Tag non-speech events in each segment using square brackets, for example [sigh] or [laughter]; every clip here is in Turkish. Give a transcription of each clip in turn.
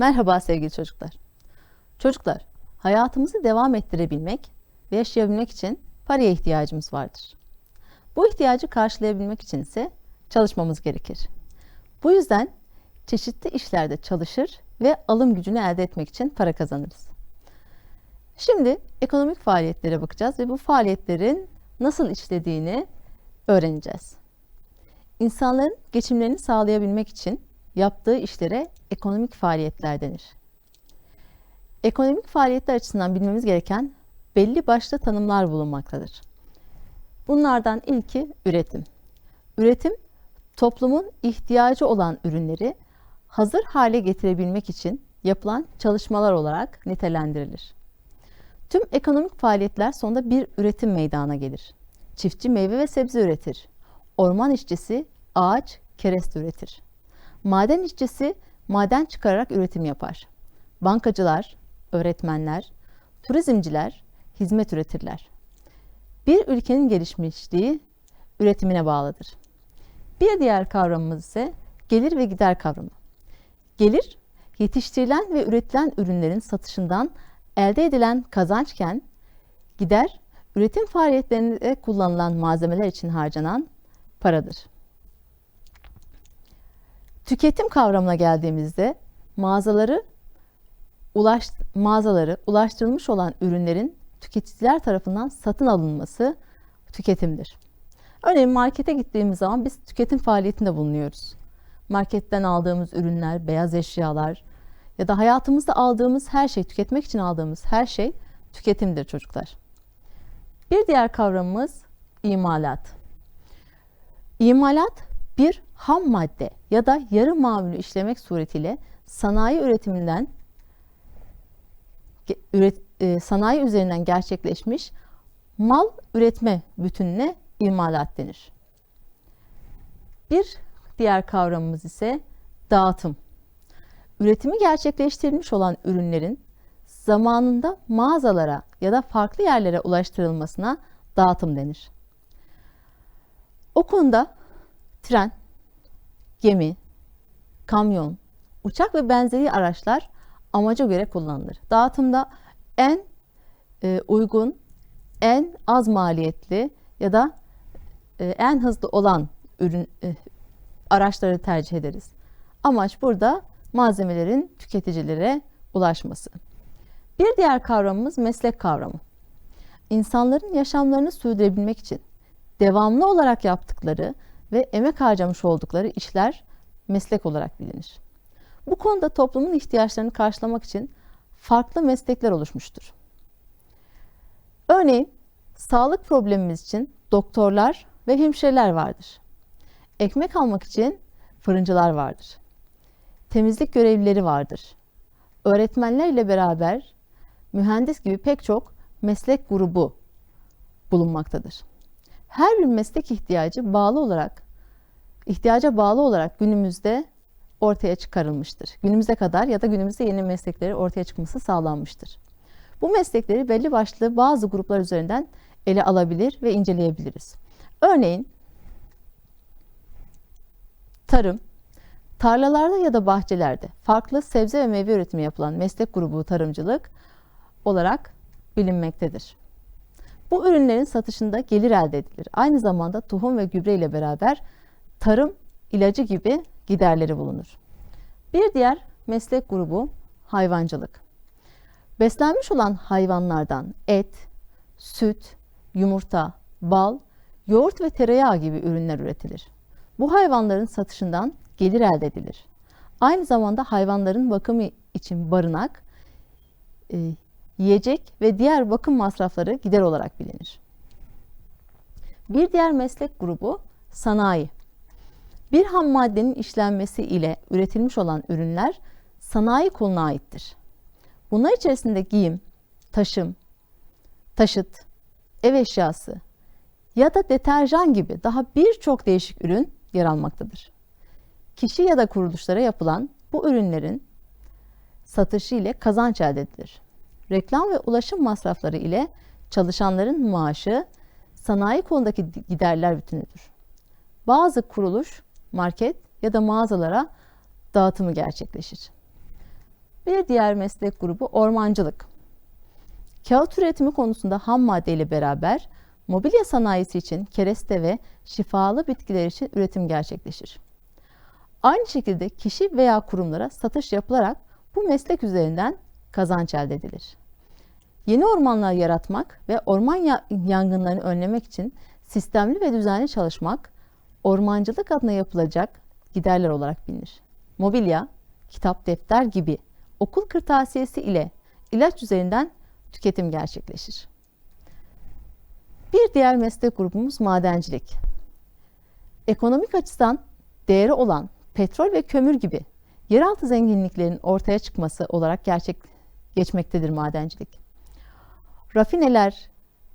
Merhaba sevgili çocuklar. Çocuklar, hayatımızı devam ettirebilmek ve yaşayabilmek için paraya ihtiyacımız vardır. Bu ihtiyacı karşılayabilmek için ise çalışmamız gerekir. Bu yüzden çeşitli işlerde çalışır ve alım gücünü elde etmek için para kazanırız. Şimdi ekonomik faaliyetlere bakacağız ve bu faaliyetlerin nasıl işlediğini öğreneceğiz. İnsanların geçimlerini sağlayabilmek için yaptığı işlere ekonomik faaliyetler denir. Ekonomik faaliyetler açısından bilmemiz gereken belli başlı tanımlar bulunmaktadır. Bunlardan ilki üretim. Üretim, toplumun ihtiyacı olan ürünleri hazır hale getirebilmek için yapılan çalışmalar olarak nitelendirilir. Tüm ekonomik faaliyetler sonunda bir üretim meydana gelir. Çiftçi meyve ve sebze üretir. Orman işçisi ağaç, kereste üretir. Maden işçisi maden çıkararak üretim yapar. Bankacılar, öğretmenler, turizmciler hizmet üretirler. Bir ülkenin gelişmişliği üretimine bağlıdır. Bir diğer kavramımız ise gelir ve gider kavramı. Gelir, yetiştirilen ve üretilen ürünlerin satışından elde edilen kazançken, gider, üretim faaliyetlerinde kullanılan malzemeler için harcanan paradır. Tüketim kavramına geldiğimizde mağazaları ulaş, mağazaları ulaştırılmış olan ürünlerin tüketiciler tarafından satın alınması tüketimdir. Örneğin markete gittiğimiz zaman biz tüketim faaliyetinde bulunuyoruz. Marketten aldığımız ürünler, beyaz eşyalar ya da hayatımızda aldığımız her şey, tüketmek için aldığımız her şey tüketimdir çocuklar. Bir diğer kavramımız imalat. İmalat bir ham madde ya da yarı mamülü işlemek suretiyle sanayi üretiminden üret, e, sanayi üzerinden gerçekleşmiş mal üretme bütününe imalat denir. Bir diğer kavramımız ise dağıtım. Üretimi gerçekleştirilmiş olan ürünlerin zamanında mağazalara ya da farklı yerlere ulaştırılmasına dağıtım denir. O konuda tren, gemi, kamyon, uçak ve benzeri araçlar amaca göre kullanılır. Dağıtımda en e, uygun, en az maliyetli ya da e, en hızlı olan ürün e, araçları tercih ederiz. Amaç burada malzemelerin tüketicilere ulaşması. Bir diğer kavramımız meslek kavramı. İnsanların yaşamlarını sürdürebilmek için devamlı olarak yaptıkları ve emek harcamış oldukları işler meslek olarak bilinir. Bu konuda toplumun ihtiyaçlarını karşılamak için farklı meslekler oluşmuştur. Örneğin sağlık problemimiz için doktorlar ve hemşireler vardır. Ekmek almak için fırıncılar vardır. Temizlik görevlileri vardır. Öğretmenler ile beraber mühendis gibi pek çok meslek grubu bulunmaktadır. Her bir meslek ihtiyacı bağlı olarak ihtiyaca bağlı olarak günümüzde ortaya çıkarılmıştır. Günümüze kadar ya da günümüzde yeni meslekleri ortaya çıkması sağlanmıştır. Bu meslekleri belli başlı bazı gruplar üzerinden ele alabilir ve inceleyebiliriz. Örneğin tarım, tarlalarda ya da bahçelerde farklı sebze ve meyve üretimi yapılan meslek grubu tarımcılık olarak bilinmektedir. Bu ürünlerin satışında gelir elde edilir. Aynı zamanda tohum ve gübre ile beraber tarım ilacı gibi giderleri bulunur. Bir diğer meslek grubu hayvancılık. Beslenmiş olan hayvanlardan et, süt, yumurta, bal, yoğurt ve tereyağı gibi ürünler üretilir. Bu hayvanların satışından gelir elde edilir. Aynı zamanda hayvanların bakımı için barınak, e, yiyecek ve diğer bakım masrafları gider olarak bilinir. Bir diğer meslek grubu sanayi. Bir ham maddenin işlenmesi ile üretilmiş olan ürünler sanayi koluna aittir. Bunlar içerisinde giyim, taşım, taşıt, ev eşyası ya da deterjan gibi daha birçok değişik ürün yer almaktadır. Kişi ya da kuruluşlara yapılan bu ürünlerin satışı ile kazanç elde edilir. Reklam ve ulaşım masrafları ile çalışanların maaşı sanayi konudaki giderler bütünüdür. Bazı kuruluş market ya da mağazalara dağıtımı gerçekleşir. Bir diğer meslek grubu ormancılık. Kağıt üretimi konusunda ham madde ile beraber mobilya sanayisi için kereste ve şifalı bitkiler için üretim gerçekleşir. Aynı şekilde kişi veya kurumlara satış yapılarak bu meslek üzerinden kazanç elde edilir. Yeni ormanlar yaratmak ve orman ya- yangınlarını önlemek için sistemli ve düzenli çalışmak ormancılık adına yapılacak giderler olarak bilinir. Mobilya, kitap, defter gibi okul kırtasiyesi ile ilaç üzerinden tüketim gerçekleşir. Bir diğer meslek grubumuz madencilik. Ekonomik açıdan değeri olan petrol ve kömür gibi yeraltı zenginliklerinin ortaya çıkması olarak gerçek geçmektedir madencilik. Rafineler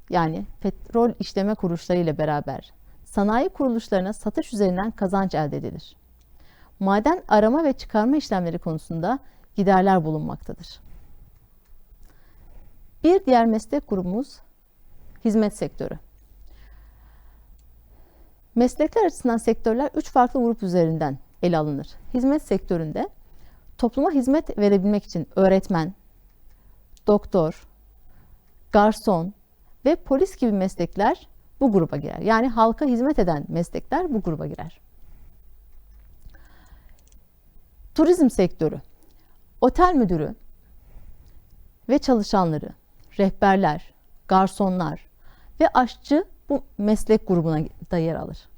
yani petrol işleme kuruluşları ile beraber sanayi kuruluşlarına satış üzerinden kazanç elde edilir. Maden arama ve çıkarma işlemleri konusunda giderler bulunmaktadır. Bir diğer meslek grubumuz hizmet sektörü. Meslekler açısından sektörler üç farklı grup üzerinden ele alınır. Hizmet sektöründe topluma hizmet verebilmek için öğretmen, doktor, garson ve polis gibi meslekler bu gruba girer. Yani halka hizmet eden meslekler bu gruba girer. Turizm sektörü, otel müdürü ve çalışanları, rehberler, garsonlar ve aşçı bu meslek grubuna da yer alır.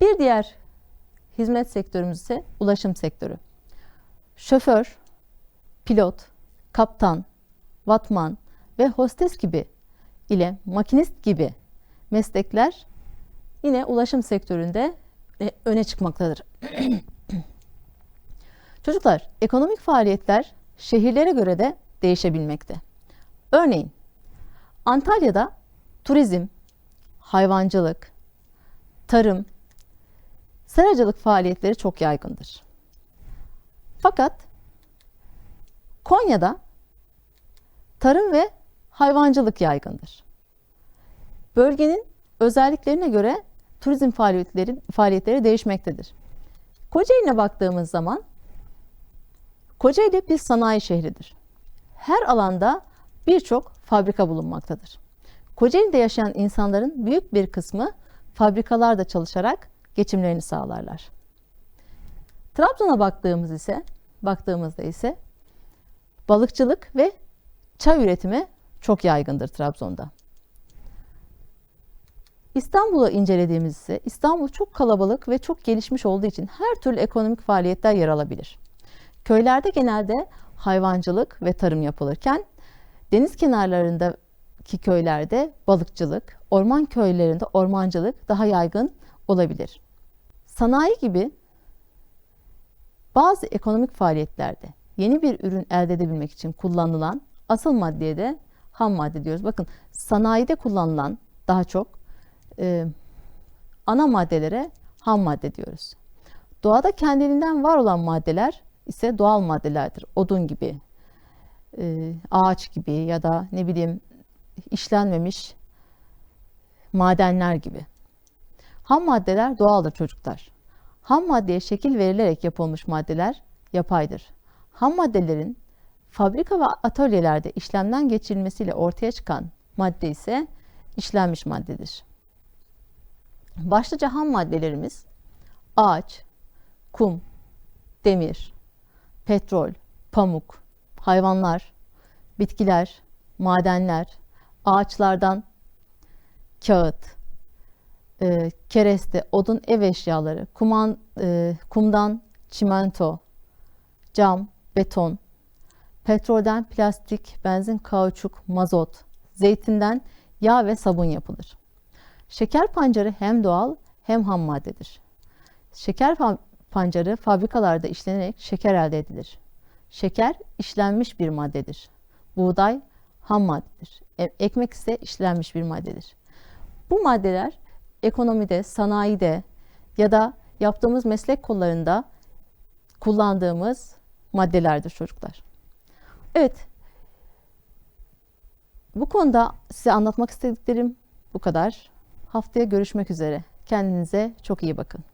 Bir diğer hizmet sektörümüz ise ulaşım sektörü. Şoför, pilot, kaptan, vatman ve hostes gibi ile makinist gibi meslekler yine ulaşım sektöründe e, öne çıkmaktadır. [clears throat] Çocuklar, ekonomik faaliyetler şehirlere göre de değişebilmekte. Örneğin Antalya'da turizm, hayvancılık, tarım, seracılık faaliyetleri çok yaygındır. Fakat Konya'da tarım ve hayvancılık yaygındır. Bölgenin özelliklerine göre turizm faaliyetleri, faaliyetleri değişmektedir. Kocaeli'ne baktığımız zaman Kocaeli bir sanayi şehridir. Her alanda birçok fabrika bulunmaktadır. Kocaeli'de yaşayan insanların büyük bir kısmı fabrikalarda çalışarak geçimlerini sağlarlar. Trabzon'a baktığımız ise baktığımızda ise balıkçılık ve çay üretimi çok yaygındır Trabzon'da. İstanbul'u incelediğimiz ise İstanbul çok kalabalık ve çok gelişmiş olduğu için her türlü ekonomik faaliyetler yer alabilir. Köylerde genelde hayvancılık ve tarım yapılırken deniz kenarlarındaki köylerde balıkçılık, orman köylerinde ormancılık daha yaygın olabilir. Sanayi gibi bazı ekonomik faaliyetlerde yeni bir ürün elde edebilmek için kullanılan asıl maddeye de ham madde diyoruz. Bakın sanayide kullanılan daha çok e, ana maddelere ham madde diyoruz. Doğada kendiliğinden var olan maddeler ise doğal maddelerdir. Odun gibi, e, ağaç gibi ya da ne bileyim işlenmemiş madenler gibi. Ham maddeler doğaldır çocuklar. Ham maddeye şekil verilerek yapılmış maddeler yapaydır. Ham maddelerin fabrika ve atölyelerde işlemden geçirilmesiyle ortaya çıkan madde ise işlenmiş maddedir. Başlıca ham maddelerimiz ağaç, kum, demir, petrol, pamuk, hayvanlar, bitkiler, madenler, ağaçlardan kağıt, e, kereste, odun, ev eşyaları, kuman, e, kumdan çimento, cam, beton, petrolden plastik, benzin, kauçuk, mazot, zeytinden yağ ve sabun yapılır. Şeker pancarı hem doğal hem ham maddedir. Şeker pancarı fabrikalarda işlenerek şeker elde edilir. Şeker işlenmiş bir maddedir. Buğday ham maddedir. E, ekmek ise işlenmiş bir maddedir. Bu maddeler ekonomide, sanayide ya da yaptığımız meslek kollarında kullandığımız maddelerdir çocuklar. Evet. Bu konuda size anlatmak istediklerim bu kadar. Haftaya görüşmek üzere. Kendinize çok iyi bakın.